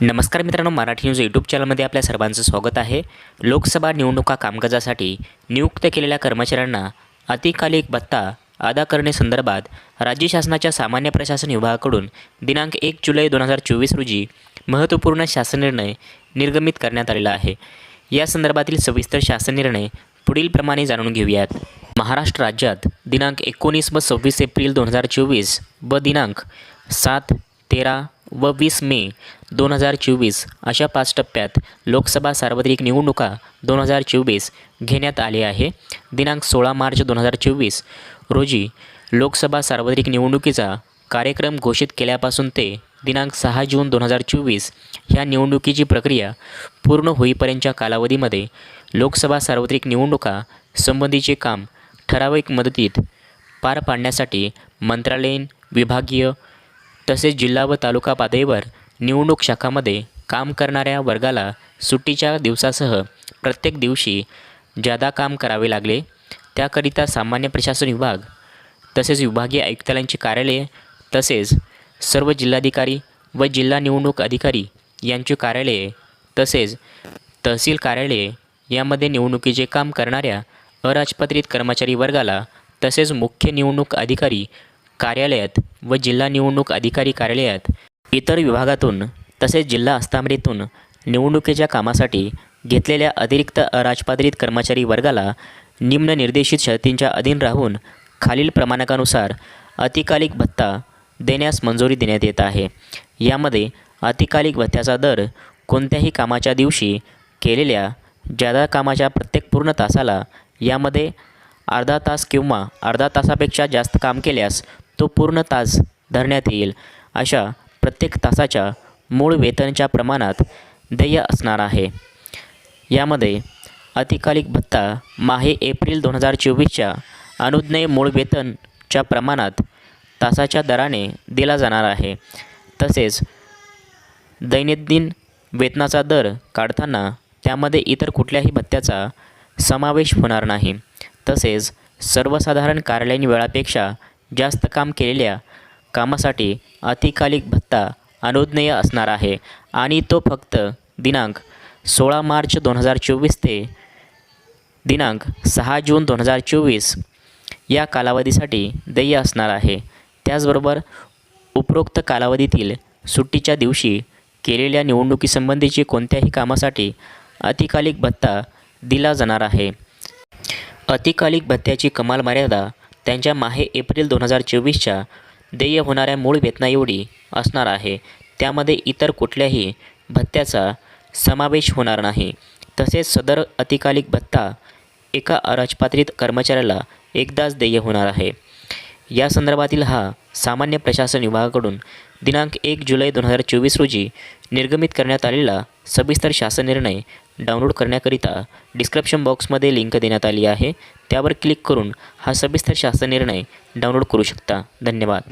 नमस्कार मित्रांनो Marathi news YouTube चॅनलमध्ये आपल्या सर्वांचं स्वागत आहे. लोकसभा निवडणुका कामकाजासाठी नियुक्त केलेल्या कर्मचाऱ्यांना अतिकालिक भत्ता अदा करण्यासंदर्भात राज्य शासनाच्या सामान्य प्रशासन विभागाकडून दिनांक एक जुलै दोन हजार चोवीस रोजी महत्त्वपूर्ण शासन निर्णय निर्गमित करण्यात आलेला आहे. या संदर्भातील सविस्तर शासन निर्णय पुढीलप्रमाणे जाणून घेऊयात. महाराष्ट्र राज्यात दिनांक एकोणीस व सव्वीस एप्रिल दोन हजार चोवीस व दिनांक सात तेरा व वीस मे दोन हजार चोवीस अशा पाच टप्प्यात लोकसभा सार्वत्रिक निवडणुका दोन हजार चोवीस घेण्यात आले आहे. दिनांक सोळा मार्च दोन हजार चोवीस रोजी लोकसभा सार्वत्रिक निवडणुकीचा कार्यक्रम घोषित केल्यापासून ते दिनांक सहा जून दोन हजार चोवीस ह्या निवडणुकीची प्रक्रिया पूर्ण होईपर्यंतच्या कालावधीमध्ये लोकसभा सार्वत्रिक निवडणुका संबंधीचे काम ठराविक मदतीत पार पाडण्यासाठी मंत्रालयीन विभागीय तसेच जिल्हा व तालुका पातळीवर निवडणूक शाखामध्ये काम करणाऱ्या वर्गाला सुट्टीच्या दिवसासह प्रत्येक दिवशी जादा काम करावे लागले त्याकरिता सामान्य प्रशासन विभाग तसेच विभागीय आयुक्तालयांची कार्यालये तसेच सर्व जिल्हाधिकारी व जिल्हा निवडणूक अधिकारी यांची कार्यालये तसेच तहसील कार्यालये यामध्ये निवडणुकीचे काम करणाऱ्या अराजपत्रित कर्मचारी वर्गाला तसेच मुख्य निवडणूक अधिकारी कार्यालयात व जिल्हा निवडणूक अधिकारी कार्यालयात इतर विभागातून तसेच जिल्हा अस्थापनेतून निवडणुकीच्या कामासाठी घेतलेल्या अतिरिक्त अराजपत्रित कर्मचारी वर्गाला निम्न निर्देशित शर्तींच्या अधीन राहून खालील प्रमाणकानुसार अतिकालिक भत्ता देण्यास मंजुरी देण्यात येत आहे. यामध्ये अतिकालिक भत्त्याचा दर कोणत्याही कामाच्या दिवशी केलेल्या जादा कामाच्या प्रत्येक पूर्ण तासाला यामध्ये अर्धा तास किंवा अर्धा तासापेक्षा जास्त काम केल्यास तो पूर्ण तास धरण्यात येईल. अशा प्रत्येक तासाच्या मूळ वेतनाच्या प्रमाणात देय असणार आहे. यामध्ये अतिकालिक भत्ता माहे एप्रिल दोन हजार चोवीसच्या अनुज्ञेय मूळ वेतनच्या प्रमाणात तासाच्या दराने दिला जाणार आहे. तसेच दैनंदिन वेतनाचा दर काढताना त्यामध्ये इतर कुठल्याही भत्त्याचा समावेश होणार नाही. तसेच सर्वसाधारण कार्यालयीन वेळापेक्षा जास्त काम केलेल्या कामासाठी अतिकालिक भत्ता अनुज्ञेय असणार आहे आणि तो फक्त दिनांक सोळा मार्च दोन हजार चोवीस ते दिनांक सहा जून दोन हजार चोवीस या कालावधीसाठी देय असणार आहे. त्याचबरोबर उपरोक्त कालावधीतील सुट्टीच्या दिवशी केलेल्या निवडणुकीसंबंधीची कोणत्याही कामासाठी अतिकालिक भत्ता दिला जाणार आहे. अतिकालिक भत्त्याची कमाल मर्यादा त्यांच्या माहे एप्रिल दोन हजार चोवीसच्या देय होणाऱ्या मूळ वेतनाएवढी असणार आहे. त्यामध्ये इतर कुठल्याही भत्त्याचा समावेश होणार नाही. तसेच सदर अतिकालिक भत्ता एका अराजपात्रित कर्मचाऱ्याला एकदाच देय होणार आहे. या संदर्भातील हा सामान्य प्रशासन विभागाकडून दिनांक एक जुलै दोन हजार चोवीस रोजी निर्गमित करण्यात आलेला सविस्तर शासन निर्णय डाउनलोड करण्याकरिता डिस्क्रिप्शन बॉक्समध्ये लिंक देण्यात आली आहे. त्यावर क्लिक करून हा सविस्तर शासन निर्णय डाउनलोड करू शकता. धन्यवाद.